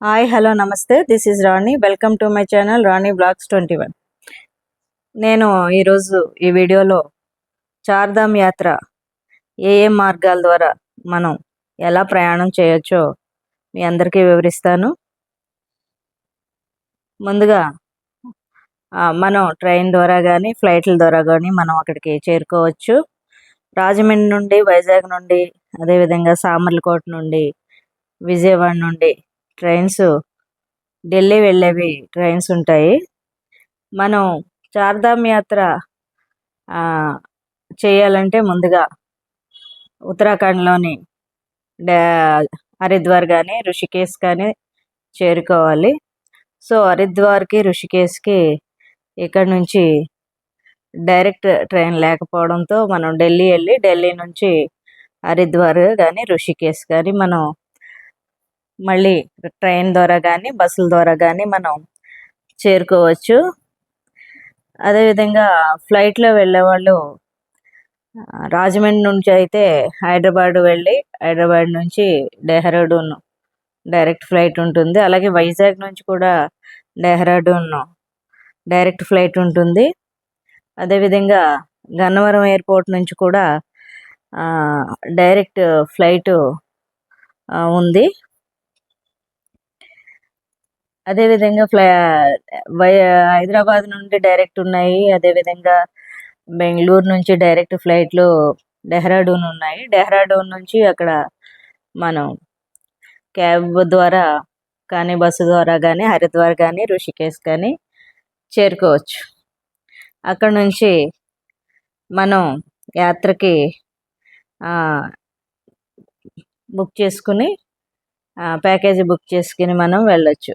Hi hello నమస్తే this is Rani welcome to my channel Rani vlogs twenty one నేను ఈరోజు ఈ వీడియోలో చార్ధామ్ యాత్ర ఏ ఏ మార్గాల ద్వారా మనం ఎలా ప్రయాణం చేయొచ్చో మీ అందరికీ వివరిస్తాను. ముందుగా ఆ, మనం ట్రైన్ ద్వారా కానీ ఫ్లైట్ల ద్వారా కానీ మనం అక్కడికి చేరుకోవచ్చు. రాజమండ్రి నుండి వైజాగ్ నుండి అదేవిధంగా సామర్లకోట నుండి విజయవాడ నుండి ట్రైన్స్ ఢిల్లీ వెళ్ళేవి ట్రైన్స్ ఉంటాయి. మనం చార్ధామ్ యాత్ర చేయాలంటే ముందుగా ఉత్తరాఖండ్లోని హరిద్వార్ కానీ ఋషికేశ్ కానీ చేరుకోవాలి. సో హరిద్వార్కి ఋషికేశ్కి ఇక్కడ నుంచి డైరెక్ట్ ట్రైన్ లేకపోవడంతో మనం ఢిల్లీ వెళ్ళి ఢిల్లీ నుంచి హరిద్వార్ కానీ ఋషికేశ్ కానీ మనం మళ్ళీ ట్రైన్ ద్వారా కానీ బస్సుల ద్వారా కానీ మనం చేరుకోవచ్చు. అదేవిధంగా ఫ్లైట్లో వెళ్ళే వాళ్ళు రాజమండ్రి నుంచి అయితే హైదరాబాద్ వెళ్ళి హైదరాబాద్ నుంచి డెహ్రాడూన్ డైరెక్ట్ ఫ్లైట్ ఉంటుంది. అలాగే వైజాగ్ నుంచి కూడా డెహ్రాడూన్ డైరెక్ట్ ఫ్లైట్ ఉంటుంది. అదేవిధంగా గన్నవరం ఎయిర్పోర్ట్ నుంచి కూడా డైరెక్ట్ ఫ్లైట్ ఉంది. అదేవిధంగా ఫ్లై వై హైదరాబాద్ నుండి డైరెక్ట్ ఉన్నాయి. అదేవిధంగా బెంగళూరు నుంచి డైరెక్ట్ ఫ్లైట్లు డెహ్రాడూన్ ఉన్నాయి. డెహ్రాడూన్ నుంచి అక్కడ మనం క్యాబ్ ద్వారా కానీ బస్సు ద్వారా కానీ హరిద్వార్ కానీ ఋషికేశ్ కానీ చేరుకోవచ్చు. అక్కడ నుంచి మనం యాత్రకి బుక్ చేసుకుని ప్యాకేజీ బుక్ చేసుకుని మనం వెళ్ళొచ్చు.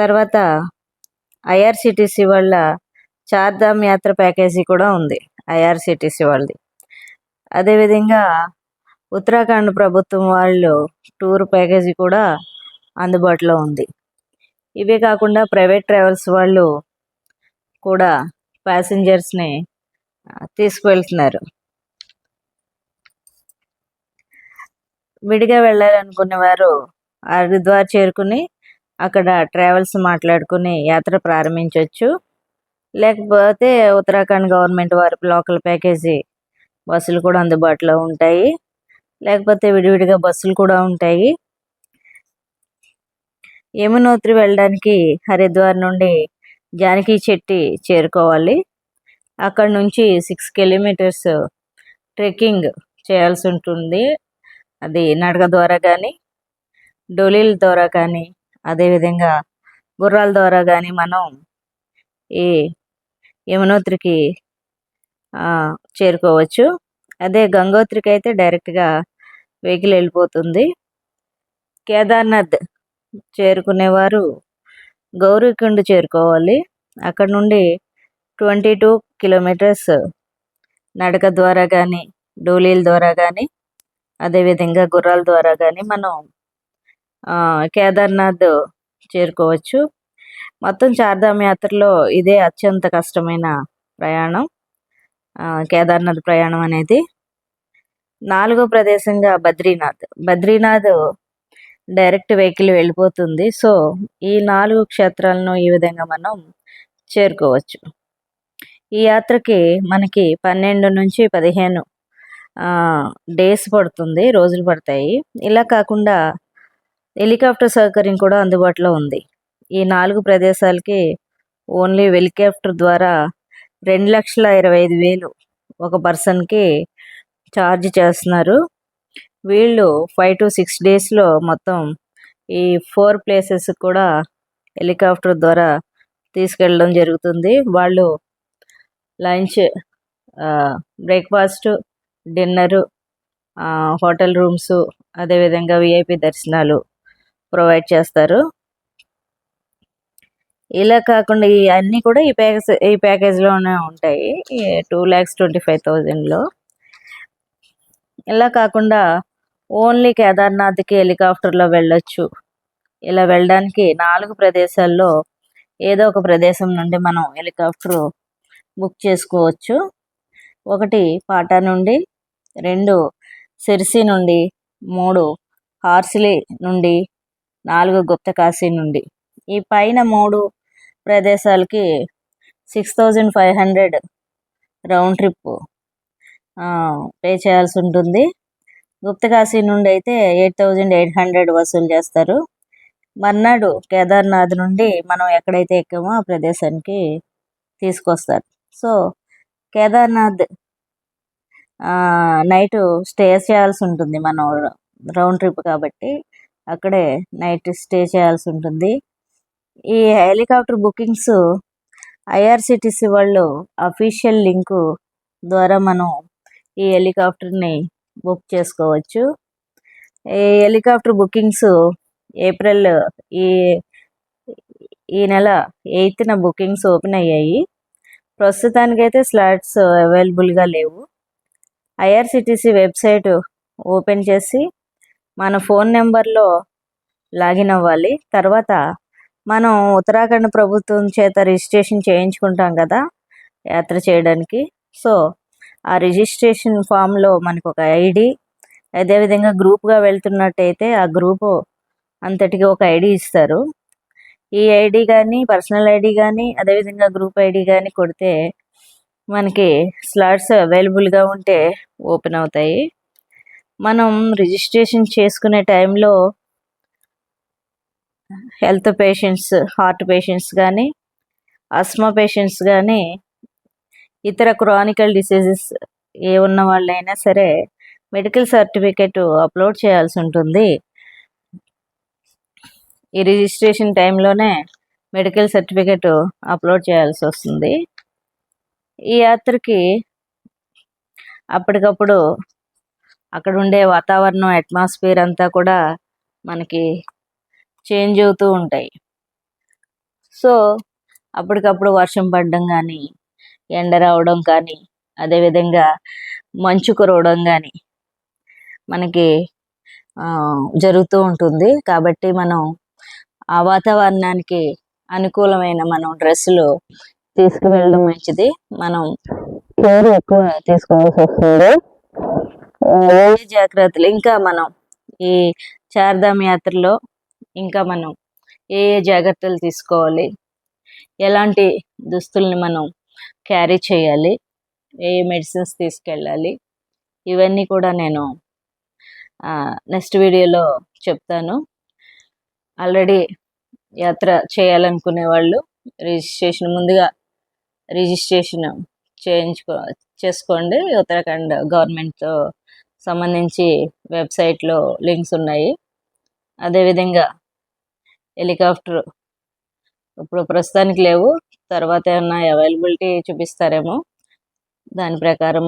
తర్వాత ఐఆర్సిటిసి వాళ్ళ చార్ధామ్ యాత్ర ప్యాకేజీ కూడా ఉంది ఐఆర్సిటిసి వాళ్ళది. అదేవిధంగా ఉత్తరాఖండ్ ప్రభుత్వం వాళ్ళు టూర్ ప్యాకేజీ కూడా అందుబాటులో ఉంది. ఇవే కాకుండా ప్రైవేట్ ట్రావెల్స్ వాళ్ళు కూడా ప్యాసింజర్స్ని తీసుకువెళ్తున్నారు. విడిగా వెళ్ళాలనుకునే వారు హరిద్వార్ చేరుకుని అక్కడ ట్రావెల్స్ మాట్లాడుకుని యాత్ర ప్రారంభించవచ్చు లేకపోతే ఉత్తరాఖండ్ గవర్నమెంట్ వారి లోకల్ ప్యాకేజీ బస్సులు కూడా అందుబాటులో ఉంటాయి. లేకపోతే విడివిడిగా బస్సులు కూడా ఉంటాయి. యమునోత్రి వెళ్ళడానికి హరిద్వార్ నుండి జానకి చెట్టి చేరుకోవాలి. అక్కడ నుంచి సిక్స్ కిలోమీటర్స్ ట్రెక్కింగ్ చేయాల్సి ఉంటుంది. అది నడక ద్వారా కానీ డోలీల ద్వారా కానీ అదేవిధంగా గుర్రాల ద్వారా కానీ మనం ఈ యమునోత్రికి చేరుకోవచ్చు. అదే గంగోత్రికి అయితే డైరెక్ట్గా వెహికల్ వెళ్ళిపోతుంది. కేదార్నాథ్ చేరుకునేవారు గౌరీకుండ్ చేరుకోవాలి. అక్కడ నుండి ట్వంటీ టూ కిలోమీటర్స్ నడక ద్వారా కానీ డోలీల ద్వారా కానీ అదేవిధంగా గుర్రాల ద్వారా కానీ మనం కేదార్నాథ్ చేరుకోవచ్చు. మొత్తం చార్ధామ్ యాత్రలో ఇదే అత్యంత కష్టమైన ప్రయాణం. కేదార్నాథ్ ప్రయాణం అనేది. నాలుగో ప్రదేశంగా బద్రీనాథ్. బద్రీనాథ్ డైరెక్ట్ వెహికల్ వెళ్ళిపోతుంది. సో ఈ నాలుగు క్షేత్రాలను ఈ విధంగా మనం చేరుకోవచ్చు. ఈ యాత్రకి మనకి పన్నెండు నుంచి పదిహేను డేస్ పడుతుంది రోజులు పడతాయి. ఇలా కాకుండా హెలికాప్టర్ సౌకర్యం కూడా అందుబాటులో ఉంది. ఈ నాలుగు ప్రదేశాలకి ఓన్లీ హెలికాప్టర్ ద్వారా రెండు లక్షల ఇరవై ఐదు వేలు ఒక పర్సన్కి ఛార్జ్ చేస్తున్నారు. వీళ్ళు ఫైవ్ టు సిక్స్ డేస్లో మొత్తం ఈ ఫోర్ ప్లేసెస్ కూడా హెలికాప్టర్ ద్వారా తీసుకెళ్ళడం జరుగుతుంది. వాళ్ళు lunch breakfast dinner hotel rooms అదేవిధంగా విఐపి దర్శనాలు ప్రొవైడ్ చేస్తారు. ఇలా కాకుండా ఈ అన్నీ కూడా ఈ ప్యాకేజ్ ఈ ప్యాకేజ్లోనే ఉంటాయి. టూ ల్యాక్స్ ట్వంటీ ఫైవ్ థౌజండ్లో. ఇలా కాకుండా ఓన్లీ కేదార్నాథ్కి హెలికాప్టర్లో వెళ్ళొచ్చు. ఇలా వెళ్ళడానికి నాలుగు ప్రదేశాల్లో ఏదో ఒక ప్రదేశం నుండి మనం హెలికాప్టర్ బుక్ చేసుకోవచ్చు. ఒకటి పాటా నుండి రెండు సిరిసి నుండి మూడు హార్సిలీ నుండి నాలుగు గుప్తకాశీ నుండి. ఈ పైన మూడు ప్రదేశాలకి six thousand five hundred round trip pay చేయాల్సి ఉంటుంది. గుప్తకాశీ నుండి అయితే ఎయిట్ థౌజండ్ ఎయిట్ హండ్రెడ్ వసూలు చేస్తారు. మర్నాడు కేదార్నాథ్ నుండి మనం ఎక్కడైతే ఎక్కామో ఆ ప్రదేశానికి తీసుకొస్తారు. సో కేదార్నాథ్ నైట్ స్టే చేయాల్సి ఉంటుంది మనం రౌండ్ ట్రిప్ కాబట్టి. అక్కడే నైట్ స్టే చేయాల్సి ఉంటుంది ఈ హెలికాప్టర్ బుకింగ్స్ ఐఆర్సిటిసి వాళ్ళు అఫీషియల్ లింకు ద్వారా మనం ఈ హెలికాప్టర్ని బుక్ చేసుకోవచ్చు. ఈ హెలికాప్టర్ బుకింగ్స్ ఏప్రిల్ ఈ ఈ నెల ఎయిత్న బుకింగ్స్ ఓపెన్ అయ్యాయి. ప్రస్తుతానికైతే స్లాట్స్ అవైలబుల్గా లేవు. ఐఆర్సిటిసి వెబ్సైట్ ఓపెన్ చేసి మన ఫోన్ నెంబర్లో లాగిన్ అవ్వాలి. తర్వాత మనం ఉత్తరాఖండ్ ప్రభుత్వం చేత రిజిస్ట్రేషన్ చేయించుకుంటాం కదా యాత్ర చేయడానికి. సో ఆ రిజిస్ట్రేషన్ ఫామ్లో మనకు ఒక ఐడి అదేవిధంగా గ్రూప్గా వెళ్తున్నట్టయితే ఆ గ్రూపు అంతటికి ఒక ఐడి ఇస్తారు. ఈ ఐడి కానీ పర్సనల్ ఐడి కానీ అదేవిధంగా గ్రూప్ ఐడి కానీ కొడితే మనకి స్లాట్స్ అవైలబుల్గా ఉంటే ఓపెన్ అవుతాయి. మనం రిజిస్ట్రేషన్ చేసుకునే టైంలో హెల్త్ పేషెంట్స్ హార్ట్ పేషెంట్స్ కానీ అస్మా పేషెంట్స్ కానీ ఇతర క్రానికల్ డిసీజెస్ ఏ ఉన్న వాళ్ళైనా సరే మెడికల్ సర్టిఫికేట్ అప్లోడ్ చేయాల్సి ఉంటుంది. ఈ రిజిస్ట్రేషన్ టైంలోనే మెడికల్ సర్టిఫికెట్ అప్లోడ్ చేయాల్సి వస్తుంది. ఈ యాత్రకి అప్పటికప్పుడు అక్కడ ఉండే వాతావరణం అట్మాస్ఫియర్ అంతా కూడా మనకి చేంజ్ అవుతూ ఉంటాయి. సో అప్పటికప్పుడు వర్షం పడడం కానీ ఎండ రావడం కానీ అదేవిధంగా మంచు కురవడం కానీ మనకి జరుగుతూ ఉంటుంది. కాబట్టి మనం ఆ వాతావరణానికి అనుకూలమైన మనం డ్రెస్సులు తీసుకువెళ్ళడం మంచిది. మనం కేర్ ఎక్కువ తీసుకోవాల్సి వస్తుంది. జాగ్రత్తలు. ఇంకా మనం ఈ చార్ధామ్ యాత్రలో ఇంకా మనం ఏ ఏ జాగ్రత్తలు తీసుకోవాలి? ఎలాంటి దుస్తుల్ని మనం క్యారీ చేయాలి? ఏ మెడిసిన్స్ తీసుకెళ్ళాలి? ఇవన్నీ కూడా నేను నెక్స్ట్ వీడియోలో చెప్తాను. ఆల్రెడీ యాత్ర చేయాలనుకునే వాళ్ళు రిజిస్ట్రేషన్ ముందుగా రిజిస్ట్రేషన్ చేయించుకో చేసుకోండి. ఉత్తరాఖండ్ గవర్నమెంట్తో సంబంధించి వెబ్సైట్లో లింక్స్ ఉన్నాయి. అదేవిధంగా హెలికాప్టర్ ఇప్పుడు ప్రస్తుతానికి లేవు. తర్వాత ఏమన్నా అవైలబిలిటీ చూపిస్తారేమో దాని ప్రకారం